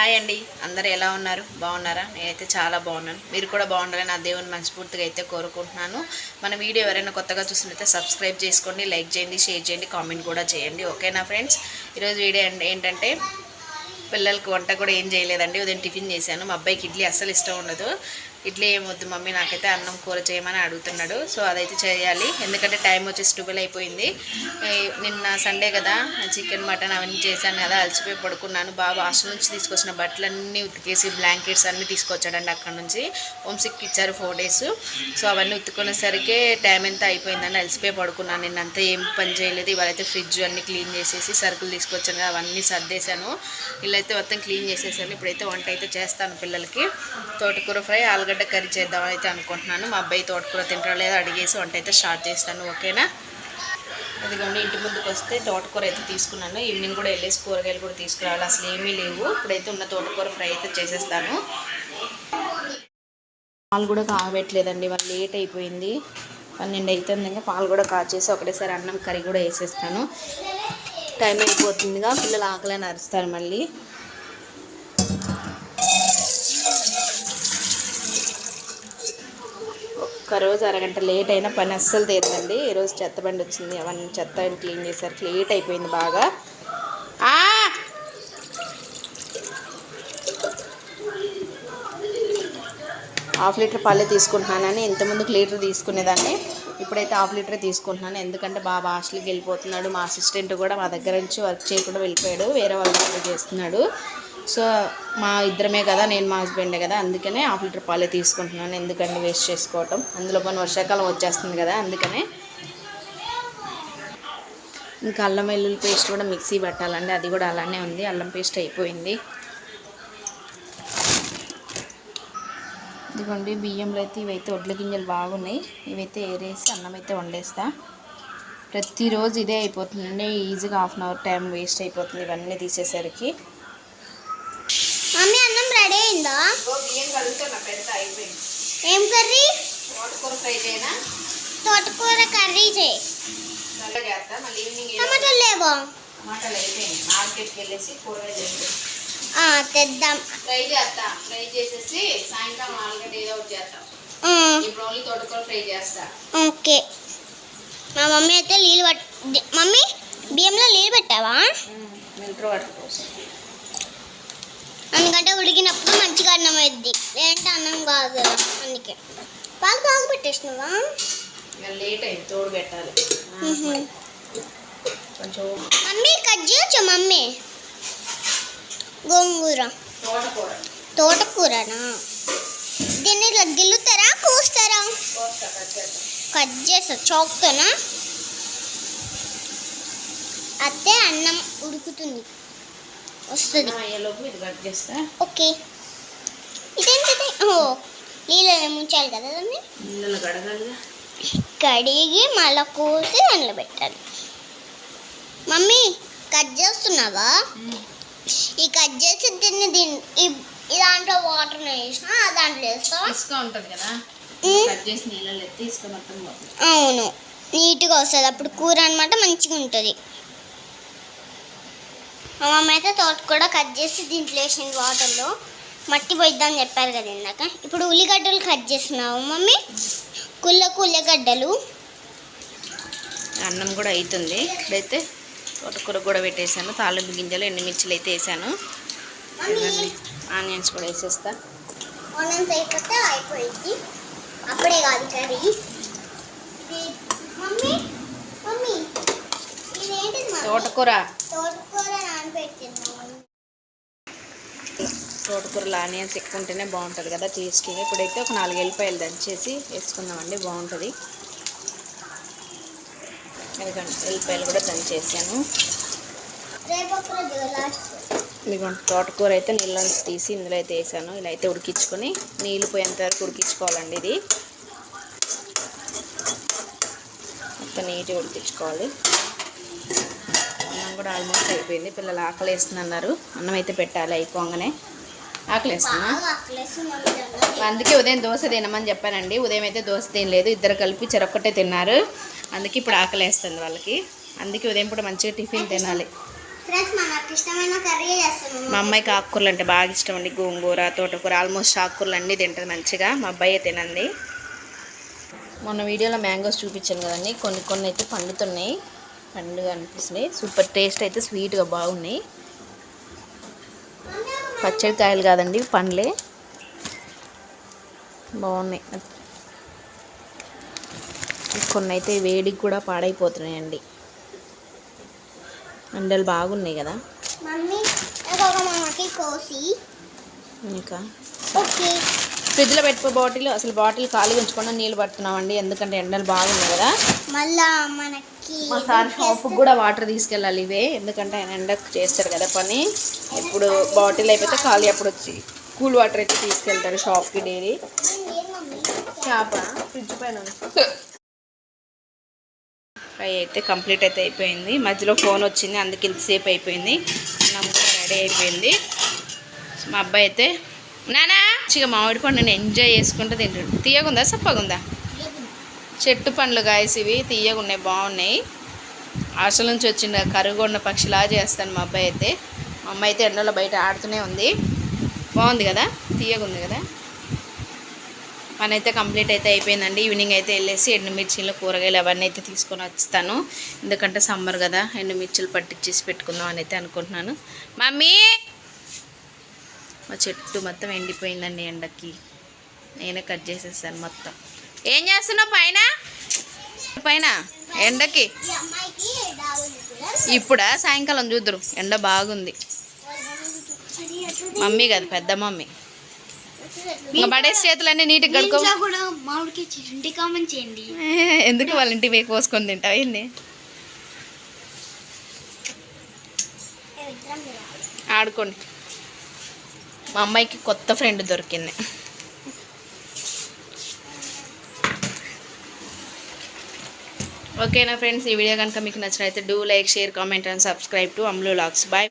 Hi అండి. అందరు ఎలా ఉన్నారు? బాగున్నారా? నేనైతే చాలా బాగున్నాను. మీరు కూడా బాగుండాలని నా దేవుని మనస్ఫూర్తిగా అయితే కోరుకుంటున్నాను. మన వీడియో ఎవరైనా కొత్తగా చూసినట్లయితే సబ్స్క్రైబ్ చేసుకోండి లైక్ చేయండి షేర్ చేయండి కామెంట్ కూడా చేయండి. ఓకేనా ఫ్రెండ్స్? ఈరోజు వీడియో ఏంటంటే పిల్లలకు వంట కూడా ఏం చేయలేదండి. ఉదయం టిఫిన్ చేశాను. మా అబ్బాయికి ఇడ్లీ అస్సలు ఇష్టం ఉండదు. ఇడ్లీ ఏం వద్దు మమ్మీ నాకైతే అన్నం కూర చేయమని అడుగుతున్నాడు. సో అదైతే చేయాలి. ఎందుకంటే టైం వచ్చేసి ట్వెల్వ్ అయిపోయింది. నిన్న సండే కదా చికెన్ మటన్ అవన్నీ చేశాను కదా అలసిపోయి పడుకున్నాను. బాబు హాస్టల్ నుంచి తీసుకొచ్చిన బట్టలన్నీ ఉతికేసి బ్లాంకెట్స్ అన్నీ తీసుకొచ్చాడండి అక్కడ నుంచి. హోమ్సిక్ ఇచ్చారు ఫోర్ డేస్ సో అవన్నీ ఉతుక్కునేసరికి టైం ఎంత అయిపోయిందండి అలసిపోయి పడుకున్నాను. నిన్నంతా ఏం పని చేయలేదు. ఇవాళైతే ఫ్రిడ్జ్ అన్నీ క్లీన్ చేసేసి సరుకులు తీసుకొచ్చాను కదా అవన్నీ సర్దేశాను. ఇల్లు అయితే మొత్తం క్లీన్ చేసేసాను. ఇప్పుడైతే వంట అయితే చేస్తాను పిల్లలకి. తోటకూర ఫ్రై ఆలుగడ్డ కర్రీ చేద్దామని అయితే అనుకుంటున్నాను. మా అబ్బాయి తోటకూర తింటారో లేదో అడిగేసి వంట అయితే స్టార్ట్ చేస్తాను ఓకేనా? అదిగోండి ఇంటి ముందుకు వస్తే తోటకూర అయితే తీసుకున్నాను. ఈవినింగ్ కూడా వెళ్ళేసి కూరగాయలు కూడా తీసుకురావాలి. అసలు ఏమీ లేవు. ఇప్పుడైతే ఉన్న తోటకూర ఫ్రై అయితే చేసేస్తాను. పాలు కూడా కాగబెట్టలేదండి వాళ్ళు లేట్ అయిపోయింది. పన్నెండు అవుతుంది ఇంకా. పాలు కూడా కాచేసి ఒకటేసారి అన్నం కర్రీ కూడా వేసేస్తాను. టైం అయిపోతుందిగా. పిల్లలు ఆకలని అరుస్తారు మళ్ళీ. ఒక్కరోజు అరగంట లేట్ అయినా పని అస్సలు తీరదండి. ఈరోజు చెత్త బండి వచ్చింది. అవన్నీ చెత్త క్లీన్ చేసరికి లేట్ అయిపోయింది బాగా. హాఫ్ లీటర్ పాలే తీసుకుంటున్నానని ఇంతకుముందుకు లీటర్ తీసుకునేదాన్ని. ఇప్పుడైతే హాఫ్ లీటర్ తీసుకుంటున్నాను. ఎందుకంటే బాబా హాస్టల్కి వెళ్ళిపోతున్నాడు. మా అసిస్టెంట్ కూడా మా దగ్గర నుంచి వర్క్ చేయకుండా వెళ్ళిపోయాడు. వేరే వాళ్ళ దగ్గర చేస్తున్నాడు. సో మా ఇద్దరమే కదా నేను మా హస్బెండే కదా అందుకనే హాఫ్ లీటర్ పాలే తీసుకుంటున్నాను ఎందుకంటే వేస్ట్ చేసుకోవటం. అందులో పని వర్షాకాలం వచ్చేస్తుంది కదా అందుకనే. ఇంకా అల్లం వెల్లుల్లి పేస్ట్ కూడా మిక్సీ పెట్టాలండి అది కూడా అలానే ఉంది అల్లం పేస్ట్ అయిపోయింది. ఇదిగోండి బియ్యంలో అయితే ఇవైతే వడ్ల గింజలు బాగున్నాయి ఇవైతే ఏరేసి అన్నం అయితే వండేస్తా. ప్రతిరోజు ఇదే అయిపోతుందండి ఈజీగా half an hour time waste అయిపోతుంది ఇవన్నీ తీసేసరికి. మమ్మీ అన్నం రెడీ అయిందా? బియ్యం కడుగుతున్నా పెడతా అయిపోయింది. ఏం కర్రీ? తోటకూర ఫ్రై చేయనా? తోటకూర కర్రీ చేయి. టమాటాలు లేవా? టమాటాలు అయిపోయింది మార్కెట్కి వెళ్ళేసి కూరగాయలు తెద్దాం. ఫ్రై చేస్తా. ఫ్రై చేసేసి సాయంత్రం ఆలుగడ్డ ఏదో ఒకటి చేస్తాం. ఇప్పుడు ఓన్లీ తోటకూర ఫ్రై చేస్తా. ఓకే. మా మమ్మీ అయితే నీళ్ళు పట్ మమ్మీ బియ్యంలో నీళ్ళు పెట్టావా? మిల్ట్రో వాటర్ ఉడికినప్పుడు మంచిగా అన్నం అయింది లేదంటే అన్నం కాదు. అందుకే. పాలు కాగు పెట్టేసినావా? లేట్ అయింది తోడు పెట్టాలి. కొంచెం మమ్మీ కట్ చేయొచ్చా మమ్మీ? గోంగూర. తోటకూర. తోటకూరనా? దీన్ని ఇట్లా గిల్లుతారా కూస్తారా? కట్ చేస్తా. చాక్తోనా? అత్తే అన్నం ఉడుకుతుంది. వస్తుంది. ఓకే. ఇదేంటిది? ఓ నీళ్ళలో ముంచాలి కదా దాన్ని? కడిగి మళ్ళీ కోసి దాంట్లో పెట్టాలి. మమ్మీ కట్ చేస్తున్నావా? ఈ కట్ చేసి దీన్ని దీన్ని దాంట్లో వాటర్ వేసిన దాంట్లో వేస్తావా? ఉంటుంది కదా. అవును. నీట్గా వస్తుంది. అప్పుడు కూర అనమాట మంచిగా ఉంటుంది. మా మమ్మీ అయితే తోట కూడా కట్ చేసి దీంట్లో వేసింది వాటర్లో. మట్టి పోయిద్దామని చెప్పారు కదా ఇందాక. ఇప్పుడు ఉల్లిగడ్డలు కట్ చేస్తున్నావు మమ్మీ. కుళ్ళకు ఉల్లిగడ్డలు అన్నం కూడా అవుతుంది ఇప్పుడైతే తోటకూర కూడా పెట్టేసాను తాలింపు గింజలు ఎండుమిర్చిలు అయితే వేసాను. ఆనియన్స్ కూడా వేసేస్తా. ఆనియన్స్ అయిపోతే అయిపోయింది. అప్పుడే కాదు కర్రీ. మమ్మీ మమ్మీ తోటకూర. తోటకూర తోటకూరలో ఆనియన్స్ ఎక్కువ ఉంటేనే బాగుంటుంది కదా టేస్టీగా ఇప్పుడైతే ఒక నాలుగు ఎల్లిపాయలు దంచేసి వేసుకుందామండి బాగుంటుంది ఎందుకంటే ఎల్లిపాయలు కూడా దంచేసాను. ఇదిగోండి తోటకూర అయితే నీళ్ళని తీసి ఇందులో అయితే వేసాను. ఇలా అయితే ఉడికించుకొని నీళ్ళు పోయేంత వరకు ఉడికించుకోవాలండి ఇది. మొత్తం నీట్గా ఉడికించుకోవాలి. కూడా ఆల్మోస్ట్ అయిపోయింది. పిల్లలు ఆకలి వేస్తున్నారు అన్నం అయితే పెట్టాలి అయిపోగానే ఆకలి వేస్తున్నా అందుకే ఉదయం దోశ తినమని చెప్పానండి. ఉదయం అయితే దోశ తినలేదు. ఇద్దరు కలిపి చెరొక్కటే తిన్నారు. అందుకే ఇప్పుడు ఆకలి వేస్తుంది వాళ్ళకి. అందుకే ఉదయం పూట మంచిగా టిఫిన్ తినాలి. మా అమ్మాయికి ఆకుకూరలు అంటే బాగా ఇష్టం అండి. గోంగూర తోటకూర ఆల్మోస్ట్ ఆకుకూరలు అన్నీ తింటుంది మంచిగా. మా అబ్బాయి తినండి మొన్న వీడియోలో మ్యాంగోస్ చూపించాను కదండి. కొన్ని కొన్ని అయితే పండుతున్నాయి. పండుగ అనిపిస్తున్నాయి సూపర్ టేస్ట్ అయితే స్వీట్గా బాగున్నాయి. పచ్చడి కాయలు కాదండి పండ్లే. బాగున్నాయి. కొన్ని అయితే వేడికి కూడా పాడైపోతున్నాయండి. ఎండలు బాగున్నాయి కదా. ఇంకా? ఓకే. ఫ్రిడ్జ్లో పెట్టుకో బాటిల్ అసలు బాటిల్ ఖాళీగా ఉంచకుండా నీళ్ళు పడుతున్నామండి. ఎందుకంటే ఎండలు బాగున్నాయి కదా. మళ్ళా మనకి మా సార్ షాప్కి కూడా వాటర్ తీసుకెళ్ళాలి ఇవే. ఎందుకంటే ఆయన ఎండకు చేస్తాడు కదా పని. ఇప్పుడు బాటిల్ అయిపోతే ఖాళీ అప్పుడు వచ్చి కూల్ వాటర్ అయితే తీసుకెళ్తాడు షాప్కి డైలీ. చేప ఫ్రిడ్జ్ పైన. ఫ్రై అయితే కంప్లీట్ అయితే అయిపోయింది. మధ్యలో ఫోన్ వచ్చింది అందుకే ఇంతసేపు అయిపోయింది. కూడా రెడీ అయిపోయింది. మా అబ్బాయి అయితే నానా? మంచిగా మామిడి పండుని నేను ఎంజాయ్ చేసుకుంటూ తింటాడు. తీయగుందా? సప్పగుందా? చెట్టు పండ్లు గాయస్ ఇవి. తీయగున్నాయి బాగున్నాయి. హాస్టల్ నుంచి వచ్చిన కరుగున్న పక్షిలా చేస్తాను మా అబ్బాయి అయితే. మా అమ్మాయి అయితే ఎండలో బయట ఆడుతూనే ఉంది. బాగుంది కదా? తీయగుంది ఉంది కదా? పని అయితే కంప్లీట్ అయితే అయిపోయిందండి. ఈవినింగ్ అయితే వెళ్ళేసి ఎండుమిర్చీలు కూరగాయలు అవన్నీ అయితే తీసుకొని వస్తాను. ఎందుకంటే సమ్మర్ కదా ఎండుమిర్చిలు పట్టించేసి పెట్టుకుందాం అని అయితే అనుకుంటున్నాను. మమ్మీ! మా చెట్టు మొత్తం ఎండిపోయిందండి ఎండకి. నేనే కట్ చేసేసాను మొత్తం. ఏం చేస్తున్నావు పైన? పైన ఎండకి. ఇప్పుడా? సాయంకాలం చూద్దరు. ఎండ బాగుంది. మమ్మీ కదా పెద్ద మమ్మీ. ఇంకా పడేసి చేతులన్నీ నీట్గా కడుకో ఎందుకు వాళ్ళ ఇంటికి పోయి కోసుకొని తింటావు? ఏంది? ఆడుకోండి. మా అమ్మాయికి కొత్త ఫ్రెండ్ దొరికింది. ఓకేనా ఫ్రెండ్స్ ఈ వీడియో కనుక మీకు నచ్చినట్లయితే do like share comment and subscribe to Amlu logs bye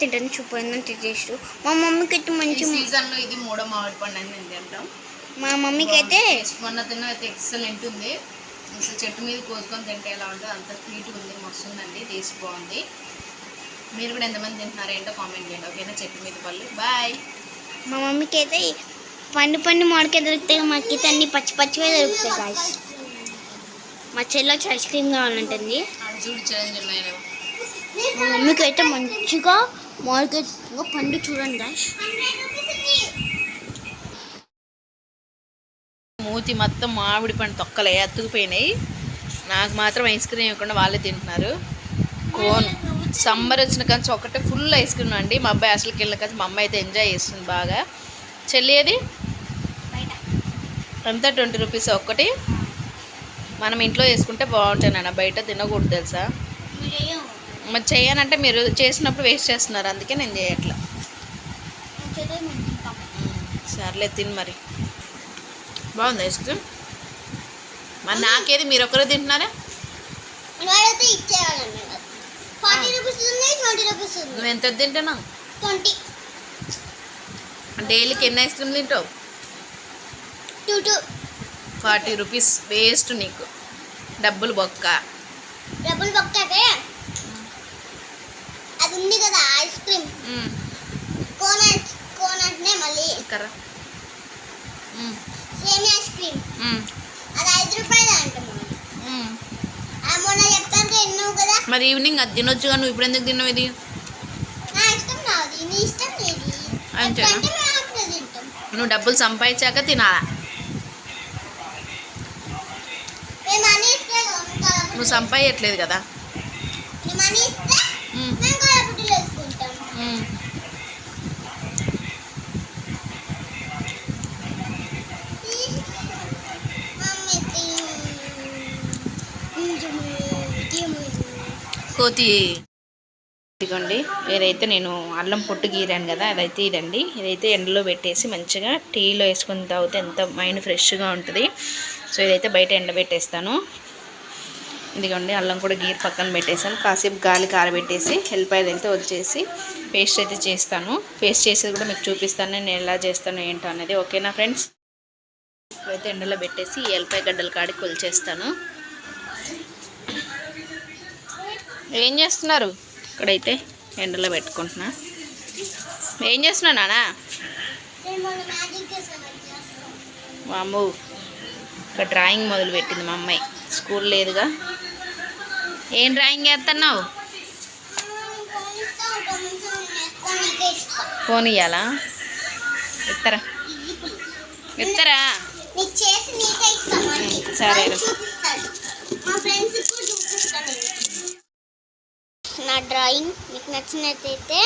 తింటాను చూపోయిందంటే టేస్ట్ మా మమ్మీకి అయితే మంచి సీజన్లో ఇది మూడో మామిడి పండు అని నేను తింటాం. మా మమ్మీకి అయితే మొన్న తిన్న అయితే ఎక్సలెంట్ ఉంది. అసలు చెట్టు మీద కోసుకొని తింటే ఎలా ఉంటుంది అంత స్వీట్గా ఉంది మస్తు ఉందండి టేస్ట్ బాగుంది. మీరు కూడా ఎంతమంది తింటున్నారు ఏంటో కామెంట్ చేయండి ఓకేనా? చెట్టు మీద పళ్ళు. బాయ్. మా మమ్మీకి అయితే పండు పండు మామిడికాయ దొరుకుతాయి మాకి అన్ని పచ్చి పచ్చిగా దొరుకుతాయి గాయస్ మా చెల్లి వచ్చి ఐస్ క్రీమ్ కావాలంటుంది. మా మమ్మీకి అయితే మంచిగా మామిడికాయ పండు చూడండి గాయస్ మూతి మొత్తం మామిడి పండు తొక్కలే అతుకుపోయినాయి. నాకు మాత్రం ఐస్ క్రీమ్ ఇవ్వకుండా వాళ్ళే తింటున్నారు. కోన్. సమ్మర్ వచ్చిన కానీ ఒకటే ఫుల్ ఐస్ క్రీమ్ అండి. మా అబ్బాయి అసలుకి వెళ్ళిన కానీ మా అమ్మాయి అయితే ఎంజాయ్ చేస్తుంది బాగా. చెల్లి అది ఎంత ట్వంటీ రూపీస్ ఒక్కటి. మనం ఇంట్లో చేసుకుంటే నాన్న. బయట తినకూడదు తెలుసా? మరి చేయనంటే మీరు చేసినప్పుడు వేస్ట్ చేస్తున్నారు. అందుకే నేను చేయట్లా. సర్లే తిని మరి. బాగుంది ఐస్ క్రీమ్? మరి నాకేది? మీరు ఒకరే తింటున్నారా? నువ్వు ఎంత తింటున్నావు? ట్వంటీ. డైలీకి ఎన్ని ఐస్ క్రీమ్ తింటావు? Two two. Forty rupees waste నీకు. డబ్బులు బొక్క. డబ్బులు పక్కతే అది ఉంది కదా ఐస్ క్రీమ్. కోనట్ కోనట్నే మళ్ళీ. సేమ్ ఐస్ క్రీమ్ మ్మ్. అది ఐదు రూపాయలు అంట మొన్న మ్మ్. ఆ మొన్న చెప్తాను ఎన్నో కదా మరి ఈవినింగ్ అది తినొచ్చుగా నువ్వు ఇప్పుడు ఎందుకు తిన్నావు ఇది? అంతేనా? నువ్వు డబ్బులు సంపాదించాక తినాలా? నువ్వు సంపాదించట్లేదు కదా మేము మనీ ఇస్తే మ్మ్. మేము కాలపుట్టిలు వేసుకుంటాం మ్మ్. మమ్మీ కోతి ఇదిగోండి. ఇదైతే నేను అల్లం పొట్టు గీరాను కదా అదైతే ఇదండి. ఇదైతే ఎండలో పెట్టేసి మంచిగా టీలో వేసుకొని తాగితే ఎంత మైండ్ ఫ్రెష్గా ఉంటుంది. సో ఇదైతే బయట ఎండబెట్టేస్తాను. ఇదిగోండి అల్లం కూడా గీర్ పక్కన పెట్టేసాను కాసేపు గాలి కారబెట్టేసి ఎల్లిపాయలు అయితే వచ్చేసి పేస్ట్ అయితే చేస్తాను. పేస్ట్ చేసేది కూడా మీకు చూపిస్తాను నేను ఎలా చేస్తాను ఏంటో అనేది ఓకేనా ఫ్రెండ్స్? ఇప్పుడైతే ఎండలో పెట్టేసి ఈ ఎల్లిపాయ గడ్డలు కాడికి కొలిచేస్తాను. ఏం చేస్తున్నారు? ఇక్కడైతే ఎండలో పెట్టుకుంటున్నా. ఏం చేస్తున్నా నానా? వాము ఇక్కడ డ్రాయింగ్ మొదలు పెట్టింది మా అమ్మాయి. స్కూల్ లేదుగా. ఏం డ్రాయింగ్ చేస్తున్నావు? ఫోన్ నీకే ఇస్తాను అన్ని. సరే. వాళ్ళు చూపిస్తాడు మా ఫ్రెండ్స్ కూడా చూపిస్తాను నేను. నా డ్రాయింగ్ మీకు నచ్చినట్టయితే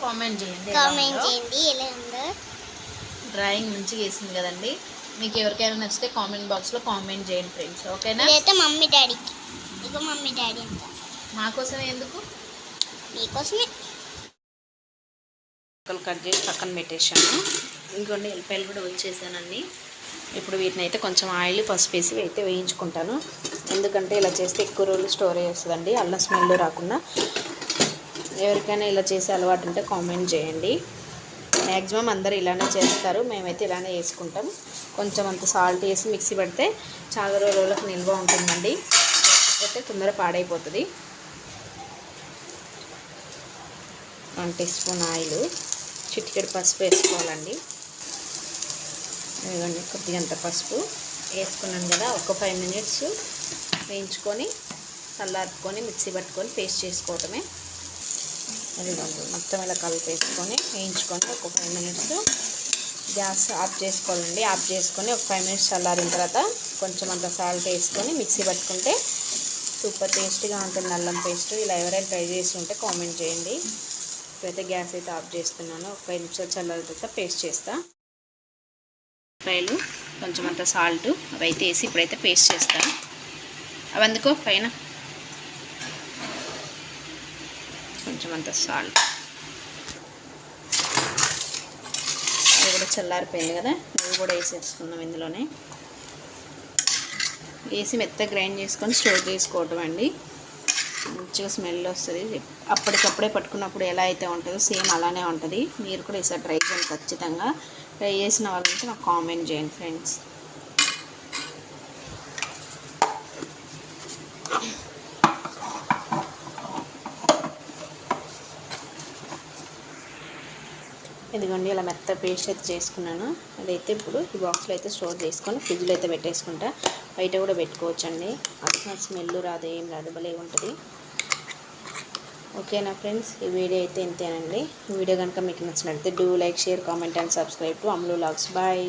కామెంట్ చేయండి కామెంట్ చేయండి ఎలా ఉందో. డ్రాయింగ్ మంచిగా వేసింది కదండి. మీకు ఎవరికైనా నచ్చితే కామెంట్ బాక్స్లో కామెంట్ చేయండి ఫ్రెండ్స్ ఓకేనా? ఇదైతే మమ్మీ డాడీకి. ఇక మమ్మీ డాడీ అంట. మా కోసం ఎందుకు? మీకోసమే కట్ చేసి పక్కన పెట్టేశాను. ఇంకొన్ని ఎల్లిపాయలు కూడా వచ్చేసానండి. ఇప్పుడు వీటిని అయితే కొంచెం ఆయిల్ పసుపు వేసి అయితే వేయించుకుంటాను. ఎందుకంటే ఇలా చేస్తే ఎక్కువ రోజులు స్టోరేజ్ వస్తుందండి అల్లం స్మెల్ రాకుండా. ఎవరికైనా ఇలా చేసే అలవాటు ఉంటే కామెంట్ చేయండి. మ్యాక్సిమం అందరు ఇలానే చేస్తారు. మేమైతే ఇలానే వేసుకుంటాం కొంచెం అంత సాల్ట్ వేసి మిక్సీ పెడితే చాలా రోజులకు నిల్వ ఉంటుందండి. లేకపోతే తొందర పాడైపోతుంది. వన్ టీ స్పూన్ ఆయిల్ చిటికెడు పసుపు వేసుకోవాలండి. ఇదిగోండి కొద్దిగా అంత పసుపు వేసుకున్నాం కదా ఒక ఫైవ్ మినిట్స్ వేయించుకొని చల్లార్పుకొని మిక్సీ పట్టుకొని పేస్ట్ చేసుకోవటమే. అదిగోండి మొత్తం ఇలా కలిపేసుకొని వేయించుకొని ఒక ఫైవ్ మినిట్స్ గ్యాస్ ఆఫ్ చేసుకోవాలండి. ఆఫ్ చేసుకొని ఒక ఫైవ్ మినిట్స్ చల్లారిన తర్వాత కొంచెం అంత సాల్ట్ వేసుకొని మిక్సీ పట్టుకుంటే సూపర్ టేస్టీగా ఉంటుంది అల్లం పేస్ట్. ఇలా ఎవరైనా ట్రై చేసి ఉంటే కామెంట్ చేయండి. ఇప్పుడైతే గ్యాస్ అయితే ఆఫ్ చేస్తున్నాను. ఒక ఫైవ్ నిమిషాలు చల్లారిన తర్వాత పేస్ట్ చేస్తా. ఫ్రైలు కొంచెం అంత సాల్ట్ అవి అయితే వేసి ఇప్పుడైతే పేస్ట్ చేస్తాను అవి అందుకో పైన కొంచెం అంత సాల్ట్ అది కూడా చల్లారిపోయింది కదా అవి కూడా వేసేసుకుందాం ఇందులోనే. వేసి మెత్త గ్రైండ్ చేసుకొని స్టోర్ చేసుకోవటం అండి. మంచిగా స్మెల్ వస్తుంది. అప్పటికప్పుడే పట్టుకున్నప్పుడు ఎలా అయితే ఉంటుందో సేమ్ అలానే ఉంటుంది. మీరు కూడా ఈసారి ట్రై చేయండి ఖచ్చితంగా. ట్రై చేసిన వాళ్ళంటే నాకు కామెంట్ చేయండి ఫ్రెండ్స్ ఇదిగోండి ఇలా మెత్త పేస్ట్ అయితే చేసుకున్నాను. అదైతే ఇప్పుడు ఈ బాక్స్లో అయితే స్టోర్ చేసుకొని ఫ్రిడ్జ్లో అయితే పెట్టేసుకుంటా. బయట కూడా పెట్టుకోవచ్చండి. అసలు స్మెల్ రాదు ఏం రాదు భలే ఉంటుంది. ఓకేనా ఫ్రెండ్స్? ఈ వీడియో అయితే ఇంతేనండి. ఈ వీడియో కనుక మీకు నచ్చినట్లయితే do like share comment and subscribe to Amlu logs bye.